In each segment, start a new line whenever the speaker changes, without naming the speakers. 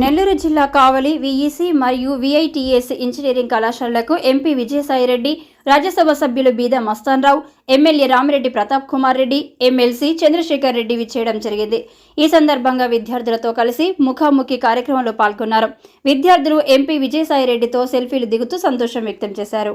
నెల్లూరు జిల్లా కావలి విఈసి మరియు VITS engineering కళాశాలలకు ఎంపీ విజయసాయిరెడ్డి రాజ్యసభ సభ్యులు బీద మస్తాన్రావు ఎమ్మెల్యే రామిరెడ్డి ప్రతాప్ కుమార్ రెడ్డి ఎమ్మెల్సీ చంద్రశేఖర్ రెడ్డి విచ్చేయడం జరిగింది. ఈ సందర్భంగా విద్యార్థులతో కలిసి ముఖాముఖి కార్యక్రమంలో పాల్గొన్నారు. విద్యార్థులు ఎంపీ విజయసాయిరెడ్డితో సెల్ఫీలు దిగుతూ సంతోషం వ్యక్తం చేశారు.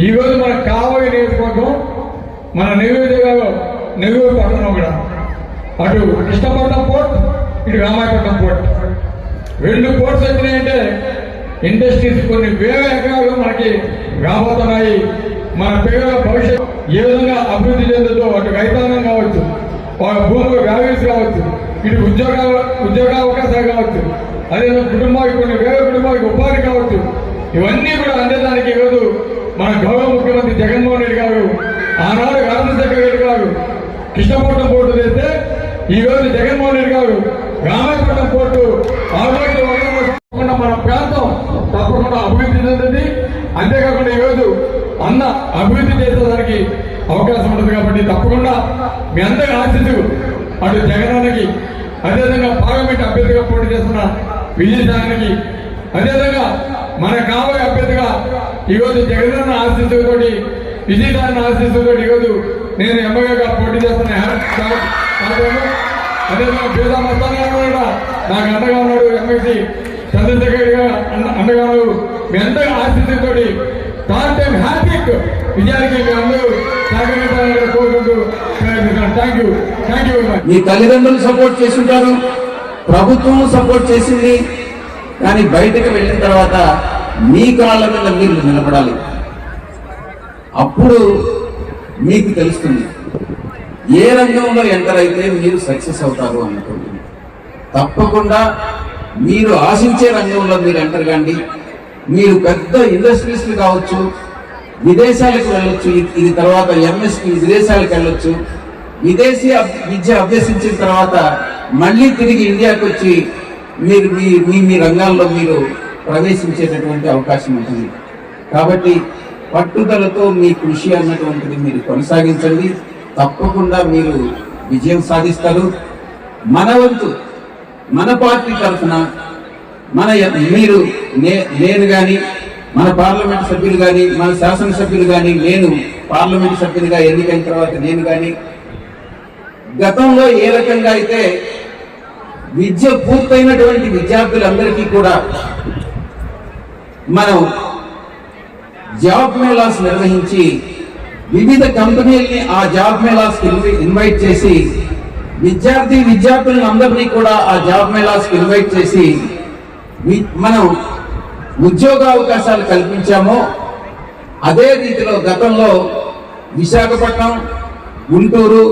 ఈరోజు
ఈ రోజు మన కావలి నియోజకవర్గం మన నియోజకవర్గం నెల్లూరు పట్టణం కూడా. అటు కృష్ణపట్నం పోర్ట్ ఇటు రామాయపట్నం పోర్ట్. రెండు పోర్ట్స్ వచ్చినాయంటే ఇండస్ట్రీస్ కొన్ని వేల ఎకరాలు మనకి రాబోతున్నాయి. మన పిల్లల భవిష్యత్ ఏ విధంగా అభివృద్ధి చెందుతో అటు రైతాంగం కావచ్చు వాళ్ళ భూములు వ్యాలీస్ కావచ్చు ఇటు ఉద్యోగ ఉద్యోగ అవకాశాలు కావచ్చు అదే కుటుంబానికి కొన్ని వేల కుటుంబానికి ఉపాధి కావచ్చు ఇవన్నీ కూడా అందేదానికి ఈరోజు మన గౌరవ ముఖ్యమంత్రి జగన్మోహన్ రెడ్డి గారు ఆనాడు రాజశేఖర రెడ్డి గారు కృష్ణపట్నం పోర్టు చేస్తే ఈ రోజు జగన్మోహన్ రెడ్డి గారు రామాయపట్నం పోర్టు ఆరోగ్య మన ప్రాంతం తప్పకుండా అభివృద్ధి చెందింది అంతేకాకుండా ఈరోజు అన్న అభివృద్ధి చేసేదానికి అవకాశం ఉంటుంది కాబట్టి తప్పకుండా మీ అందరి ఆశిస్తూ అటు జగనానికి అదేవిధంగా పార్లమెంట్ అభ్యర్థిగా పోటీ చేస్తున్న విజయసానికి అదేవిధంగా మన కాబోయే అభ్యర్థిగా ఈరోజు జగనన్న ఆశిస్తుతోటి విజయసాన్ని ఆశిస్తుతోటి ఈరోజు నేను ఎమ్మెల్యేగా పోటీ చేస్తున్న అదేవిధంగా పేద కూడా నాకు అండగా ఉన్నాడు ఎమ్మెల్సీ చంద్రశేఖర్ గారు అండగా ఉన్నాడు మీ అందరి ఆశిస్తుతోటి థర్డ్ టైం హ్యాపీక్ విజయానికి మీ అందరూ సహకరించాలని కోరుకుంటూ థ్యాంక్ యూ థ్యాంక్ యూ
మీ తల్లిదండ్రులు సపోర్ట్ చేస్తుంటారు ప్రభుత్వం సపోర్ట్ చేసింది. కానీ బయటకు వెళ్ళిన తర్వాత మీ కాళ్ళ మీద మీరు నిలబడాలి. అప్పుడు మీకు తెలుస్తుంది ఏ రంగంలో ఎంటర్ అయితే మీరు సక్సెస్ అవుతారు అన్నటువంటి తప్పకుండా మీరు ఆశించే రంగంలో మీరు ఎంటర్ కండి. మీరు పెద్ద ఇండస్ట్రీస్లు కావచ్చు విదేశాలకు వెళ్ళొచ్చు ఇది- తర్వాత ఎంఎస్కి విదేశాలకు వెళ్ళొచ్చు. విదేశీ విద్య అభ్యసించిన తర్వాత మళ్ళీ తిరిగి ఇండియాకు వచ్చి మీరు మీ మీ మీ రంగాల్లో మీరు ప్రవేశించేటటువంటి అవకాశం ఉంటుంది. కాబట్టి పట్టుదలతో మీ కృషి అన్నటువంటిది మీరు కొనసాగించండి. తప్పకుండా మీరు విజయం సాధిస్తారు. మన వంతు మన పార్టీ తరఫున మన మీరు నే- నేను కానీ మన పార్లమెంట్ సభ్యులు కానీ మన శాసనసభ్యులు కానీ నేను పార్లమెంట్ సభ్యులుగా ఎన్నికైన తర్వాత నేను కానీ గతంలో ఏ రకంగా అయితే విద్య పూర్తయినటువంటి విద్యార్థులందరికీ కూడా మనం జాబ్ మేళాస్ నిర్వహించి వివిధ కంపెనీల్ని ఆ జాబ్ మేళాస్ ఇన్వైట్ చేసి విద్యార్థి విద్యార్థులను అందరినీ కూడా ఆ జాబ్ మేళాస్ ఇన్వైట్ చేసి మనం ఉద్యోగ అవకాశాలు కల్పించామో. అదే రీతిలో గతంలో విశాఖపట్నం గుంటూరు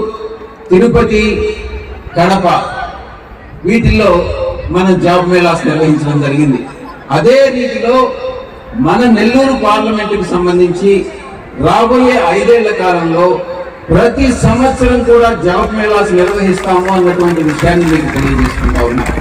తిరుపతి కడప వీటిల్లో మనం జాబ్ మేళాస్ నిర్వహించడం జరిగింది. అదే రీతిలో మన నెల్లూరు పార్లమెంటుకు సంబంధించి రాబోయే ఐదేళ్ళ కాలంలో ప్రతి సంవత్సరం కూడా జాబ్ మేళాస్ నిర్వహిస్తాము అన్నటువంటి విషయాన్ని మీకు తెలియజేసుకుంటా ఉన్నాను